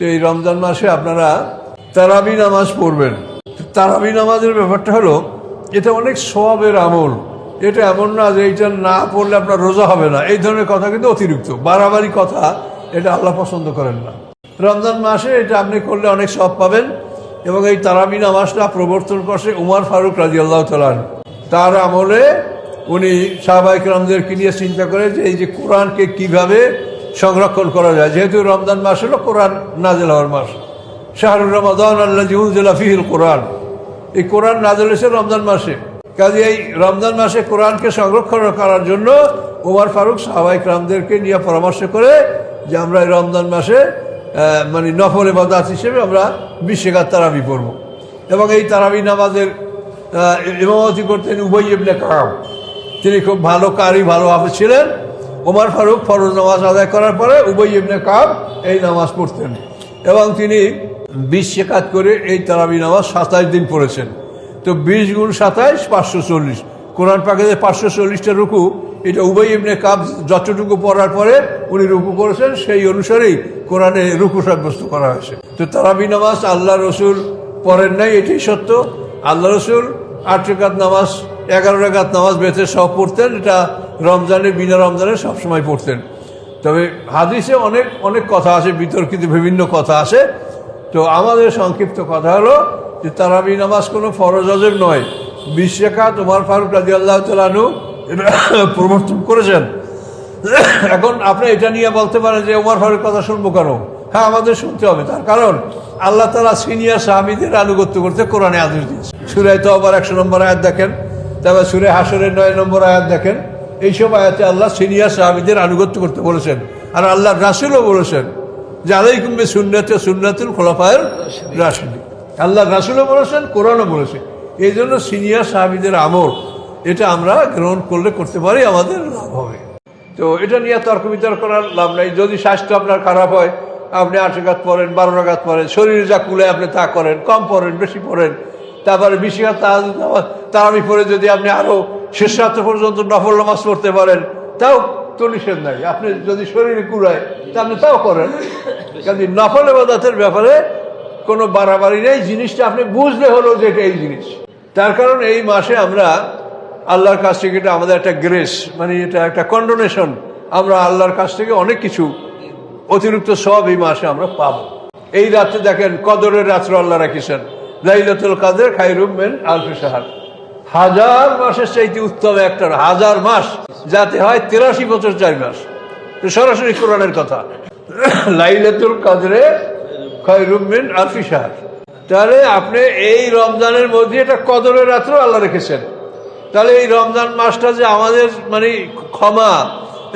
তো এই রমজান মাসে আপনারা তারাবি নামাজ পড়বেন। তারাবি নামাজের ব্যাপারটা হলো, এটা অনেক সবের আমল। এটা এমন না যে এইটা না পড়লে আপনার রোজা হবে না। এই ধরনের কথা কিন্তু অতিরিক্ত। বাড়াবাড়ি কথা, এটা আল্লাহ পছন্দ করেন না। রমজান মাসে এটা আপনি করলে অনেক সব পাবেন এবং এই তারাবি নামাজটা প্রবর্তন করছে উমার ফারুক রাজি আল্লাহ তালান তার আমলে উনি সাহবাহিক রামদেরকে নিয়ে চিন্তা করে যে এই যে কোরআনকে কীভাবে সংরক্ষণ করা যায়। যেহেতু রমজান মাস হলো কোরআন নাজেল হওয়ার মাস। শাহরুর রমাদান আল্লাহ জিউজুল্লাহ ফিহিল কোরআন। এই কোরআন নাজেল হয়েছে রমজান মাসে। কাজে এই রমজান মাসে কোরআনকে সংরক্ষণ করার জন্য উমার ফারুক সাহবাহিক রামদেরকে নিয়ে পরামর্শ করে যে আমরা এই রমজান মাসে মানে নফল এবাদাত হিসেবে আমরা বিশেখাত তারাবি পড়ব। এবং এই তারাবি নামাজের ইমামতি করতেন উবই ইবনে কাম তিনি খুব ভালো কারি, ভালো ছিলেন। ওমর ফারুক ফরজ নামাজ আদায় করার পরে উবই ইবনে কাব এই নামাজ পড়তেন। এবং তিনি বিশ শেখাত করে এই তারাবি নামাজ সাতাইশ দিন পড়েছেন। তো বিশ গুণ সাতাইশ, পাঁচশো চল্লিশ। কোরআন যে পাঁচশো চল্লিশটা রুকু, এটা উবই ইবনে কাব যতটুকু পড়ার পরে উনি রুকু করেছেন, সেই অনুসারেই কোরআনে রুকু সাব্যস্ত করা হয়েছে। তো তারাবি নামাজ আল্লাহ রসুল পড়েন নাই এটি সত্য। আল্লাহ রসুল আট নামাজ এগারো রেখাত নামাজ বেঁচে সব পড়তেন, এটা রমজানে বিনা রমজানে সবসময় পড়তেন। তবে হাদিসে অনেক অনেক কথা আছে, বিতর্কিত বিভিন্ন কথা আছে। তো আমাদের সংক্ষিপ্ত কথা হলো যে তারাবি নামাজ কোনো ফরজ অজেব নয়। বিশ রেখাত উমার ফারুক রাজি আল্লাহ তালু এটা প্রবর্তন করেছেন। এখন আপনি এটা নিয়ে বলতে পারেন যে উমার ফারুক কথা শুনব কেন? হ্যাঁ আমাদের শুনতে হবে। তার কারণ আল্লাহ তালা সিনিয়র সাহাবিদের আনুগত্য করতে কোরআনে আদেশ দিয়েছে সুরাই তো আবার একশো নম্বর আয়াত দেখেন তারপর সুরে হাসরের নয় নম্বর আয়াত দেখেন, এইসব আয়াতে আল্লাহ সিনিয়র সাহাবিদের আনুগত্য করতে বলেছেন আর আল্লাহ রাসুলও বলেছেন যে আলাইকুম্বে সুন্নাতে সুন্নাতুল খোলাফায়ের রাসুল আল্লাহ রাসুলও বলেছেন, কোরআনও বলেছেন। এই জন্য সিনিয়র সাহাবিদের আমল, এটা আমরা গ্রহণ করলে করতে পারি, আমাদের লাভ হবে। তো এটা নিয়ে তর্ক বিতর্ক করার লাভ নাই। যদি স্বাস্থ্য আপনার খারাপ হয়, আপনি আট রাগাত পড়েন, বারো রাগাত পড়েন, শরীরে যা কুলে আপনি তা করেন, কম পড়েন, বেশি পড়েন তারপরে বেশি তারাবি পরে যদি আপনি আরও শেষরাত্র পর্যন্ত নফল নামাজ পড়তে পারেন, তাও তো নাই। আপনি যদি শরীরে কুড়ায়, তা আপনি তাও করেন। কাজে নফল এবাদতের ব্যাপারে কোনো বাড়াবাড়ি নেই। জিনিসটা আপনি বুঝলে হলো যে এটা এই জিনিস। তার কারণ এই মাসে আমরা আল্লাহর কাছ থেকে এটা আমাদের একটা গ্রেস মানে এটা একটা কন্ডোনেশন আমরা আল্লাহর কাছ থেকে অনেক কিছু অতিরিক্ত সব এই মাসে আমরা পাব। এই রাত্রে দেখেন কদরের রাত্র আল্লাহ রাখিছেন। লাইলাতুল কাদের খাইরুম মেন আলফি সাহার হাজার মাসের চাইতে উত্তম একটা হাজার মাস, যাতে হয় তেরাশি বছর চার মাস। সরাসরি কোরআনের কথা। লাইলাতুল কাদরে খয়রুম মিন আলফি সাহার তাহলে আপনি এই রমজানের মধ্যে এটা কদরের রাত্র আল্লাহ রেখেছেন। তাহলে এই রমজান মাসটা যে আমাদের মানে ক্ষমা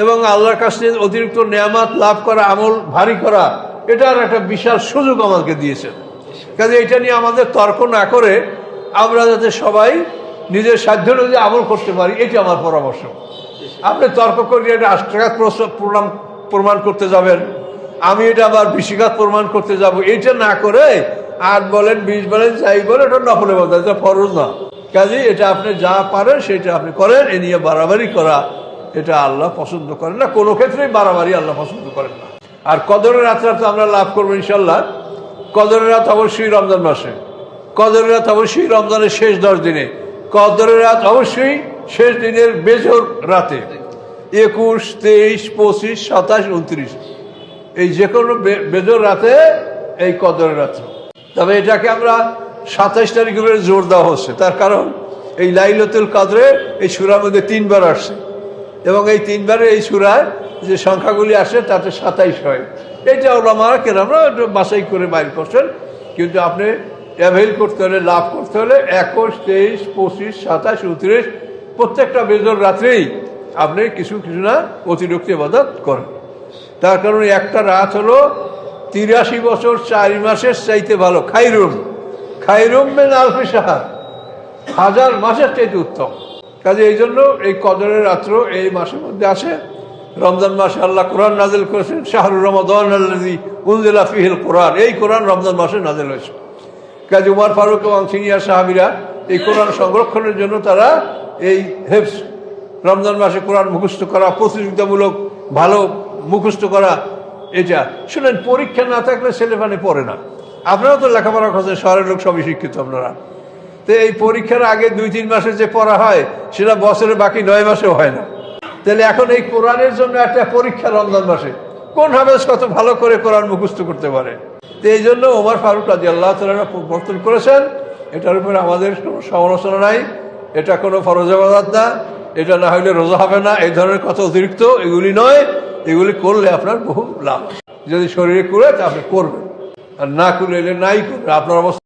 এবং আল্লাহর কাছ থেকে অতিরিক্ত নেয়ামাত লাভ করা, আমল ভারী করা, এটার একটা বিশাল সুযোগ আমাকে দিয়েছেন। কাজে এটা নিয়ে আমাদের তর্ক না করে আমরা যাতে সবাই নিজের সাধ্য অনুযায়ী আমল করতে পারি, এটি আমার পরামর্শ। আপনি তর্ক করে এটা আষ্টাঘাত প্রমাণ প্রমাণ করতে যাবেন। আমি এটা আবার বিশিঘাত প্রমাণ করতে যাব। এটা না করে আট বলেন, বিশ বলেন, যাই বলেন, এটা নফলে বলতে এটা ফরজ না। কাজে এটা আপনি যা পারেন, সেটা আপনি করেন, এ নিয়ে বাড়াবাড়ি করা, এটা আল্লাহ পছন্দ করেন না। কোনো ক্ষেত্রেই বাড়াবাড়ি আল্লাহ পছন্দ করেন না। আর কদরের রাত্রা তো আমরা লাভ করব ইনশাল্লাহ কদরের রাত অবশ্যই রমজান মাসে। কদরের রাত অবশ্যই রমজানের শেষ দশ দিনে। কদরের রাত অবশ্যই শেষ দিনের বেজর রাতে। একুশ, তেইশ, পঁচিশ, সাতাশ, উনত্রিশ। এই যে কোনো বেজর রাতে এই কদরের রাত্র তবে এটাকে আমরা সাতাশ তারিখ করে জোর দেওয়া হচ্ছে। তার কারণ এই লাইলতুল কাদরে এই সুরার মধ্যে তিনবার আসছে। এবং এই তিনবারে এই সুরায় যে সংখ্যাগুলি আসে তাতে সাতাইশ হয়। এটা ওলামারা একটু বাছাই করে বাইর করছেন। কিন্তু আপনি অ্যাভেল করতে হলে, লাভ করতে হলে একুশ, তেইশ, পঁচিশ, সাতাশ, উনত্রিশ, প্রত্যেকটা বেজর রাত্রেই আপনি কিছু কিছু না অতিরিক্ত ইবাদত করেন। তার কারণে একটা রাত হলো তিরাশি বছর চার মাসের চাইতে ভালো। খাইরুম। খাইরুম মেন আলফি হাজার মাসের চাইতে উত্তম। কাজে এই জন্য এই কদরের রাত্র এই মাসের মধ্যে আসে। রমজান মাসে আল্লাহ কোরআন নাজিল করেছেন, শাহরুর রমাদান আল্লাহি উনজিলা ফিহিল কোরআন। এই কোরআন রমজান মাসে নাজিল হয়েছে। কাজে উমার ফারুক এবং সিনিয়র সাহাবিরা এই কোরআন সংরক্ষণের জন্য তারা এই হেফস রমজান মাসে কোরআন মুখস্থ করা, প্রতিযোগিতামূলক ভালো মুখস্থ করা, এটা শুনেন, পরীক্ষা না থাকলে ছেলে মানে পড়ে না। আপনারাও তো লেখাপড়া করছেন, শহরের লোক সবই শিক্ষিত আপনারা। তো এই পরীক্ষার আগে দুই তিন মাসে যে পড়া হয়, সেটা বছরে বাকি নয় মাসেও হয় না। তাহলে এখন এই কোরআনের জন্য একটা পরীক্ষা রমজান মাসে। কোন হাফেজ কত ভালো করে কোরআন মুখস্থ করতে পারে? তো এই জন্য ওমর ফারুক রাজি আল্লাহ তালা করেছেন, এটার উপরে আমাদের কোনো সমালোচনা নাই। এটা কোনো ফরজাবাদ না, এটা না হলে রোজা হবে না, এই ধরনের কথা অতিরিক্ত এগুলি নয়। এগুলি করলে আপনার বহু লাভ। যদি শরীরে করে তা আপনি করবেন। আর না করলে নাই করবে আপনার অবস্থা